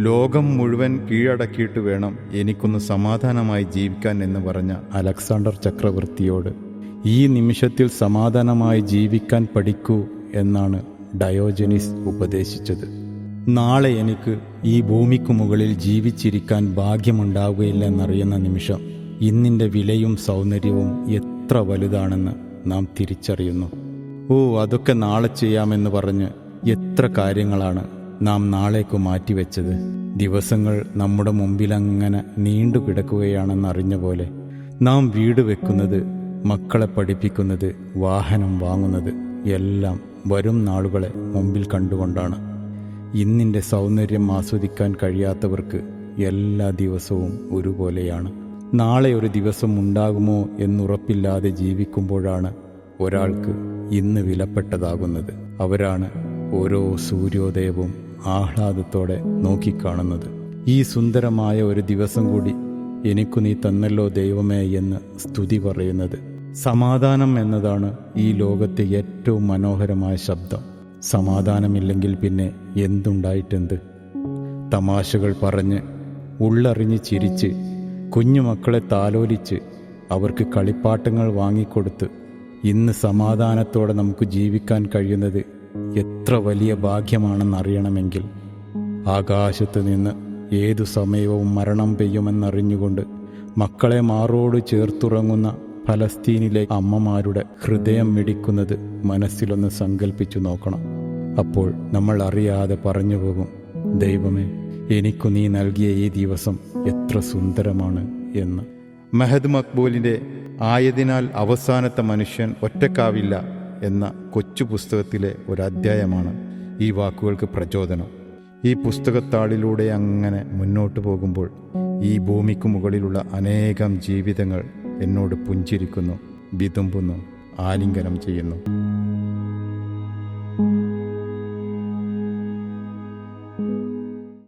ലോകം മുഴുവൻ കീഴടക്കിയിട്ട് വേണം എനിക്കൊന്ന് സമാധാനമായി ജീവിക്കാൻ എന്ന് പറഞ്ഞ അലക്സാണ്ടർ ചക്രവർത്തിയോട് ഈ നിമിഷത്തിൽ സമാധാനമായി ജീവിക്കാൻ പഠിക്കൂ എന്നാണ് ഡയോജനിസ് ഉപദേശിച്ചത്. നാളെ എനിക്ക് ഈ ഭൂമിക്കു മുകളിൽ ജീവിച്ചിരിക്കാൻ ഭാഗ്യമുണ്ടാവുകയില്ലെന്നറിയുന്ന നിമിഷം ഇന്നിന്റെ വിലയും സൗന്ദര്യവും എത്ര വലുതാണെന്ന് നാം തിരിച്ചറിയുന്നു. ഓ അതൊക്കെ നാളെ ചെയ്യാമെന്ന് പറഞ്ഞ് എത്ര കാര്യങ്ങളാണ് നാം നാളേക്ക് മാറ്റിവെച്ചത്. ദിവസങ്ങൾ നമ്മുടെ മുമ്പിലങ്ങനെ നീണ്ടു കിടക്കുകയാണെന്നറിഞ്ഞ പോലെ നാം വീട് വെക്കുന്നത് മക്കളെ പഠിപ്പിക്കുന്നത് വാഹനം വാങ്ങുന്നത് എല്ലാം വരും നാളുകളെ മുമ്പിൽ കണ്ടുകൊണ്ടാണ്. ഇന്നിന്റെ സൗന്ദര്യം ആസ്വദിക്കാൻ കഴിയാത്തവർക്ക് എല്ലാ ദിവസവും ഒരുപോലെയാണ്. നാളെ ഒരു ദിവസം ഉണ്ടാകുമോ എന്നുറപ്പില്ലാതെ ജീവിക്കുമ്പോഴാണ് ഒരാൾക്ക് ഇന്ന് വിലപ്പെട്ടതാകുന്നത്. അവരാണ് ഓരോ സൂര്യോദയവും ആഹ്ലാദത്തോടെ നോക്കിക്കാണുന്നത്. ഈ സുന്ദരമായ ഒരു ദിവസം കൂടി എനിക്കു നീ തന്നല്ലോ ദൈവമേ എന്ന് സ്തുതി പറയുന്നത്. സമാധാനം എന്നതാണ് ഈ ലോകത്തെ ഏറ്റവും മനോഹരമായ ശബ്ദം. സമാധാനമില്ലെങ്കിൽ പിന്നെ എന്തുണ്ടായിട്ടെന്ത്? തമാശകൾ പറഞ്ഞ് ഉള്ളറിഞ്ഞ് ചിരിച്ച് കുഞ്ഞുമക്കളെ താലോലിച്ച് അവർക്ക് കളിപ്പാട്ടങ്ങൾ വാങ്ങിക്കൊടുത്ത് ഇന്ന് സമാധാനത്തോടെ നമുക്ക് ജീവിക്കാൻ കഴിയുന്നത് എത്ര വലിയ ഭാഗ്യമാണെന്നറിയണമെങ്കിൽ ആകാശത്ത് നിന്ന് ഏതു സമയവും മരണം പെയ്യുമെന്നറിഞ്ഞുകൊണ്ട് മക്കളെ മാറോട് ചേർത്തുറങ്ങുന്ന ഫലസ്തീനിലെ അമ്മമാരുടെ ഹൃദയം മിടിക്കുന്നത് മനസ്സിലൊന്ന് സങ്കല്പിച്ചു നോക്കണം. അപ്പോൾ നമ്മൾ അറിയാതെ പറഞ്ഞു പോകും ദൈവമേ എനിക്കു നീ നൽകിയ ഈ ദിവസം എത്ര സുന്ദരമാണ് എന്ന്. മെഹദ് മക്ബൂലിന്റെ ആയതിനാൽ അവസാനത്തെ മനുഷ്യൻ ഒറ്റക്കാവില്ല. എന്ന കൊച്ചു പുസ്തകത്തിലെ ഒരു അധ്യായമാണ് ഈ വാക്കുകൾക്ക് പ്രചോദനം. ഈ പുസ്തകത്താളിലൂടെ അങ്ങനെ മുന്നോട്ട് പോകുമ്പോൾ ഈ ഭൂമിക്ക് മുകളിലുള്ള അനേകം ജീവിതങ്ങൾ എന്നോട് പുഞ്ചിരിക്കുന്നു വിതുമ്പുന്നു ആലിംഗനം ചെയ്യുന്നു.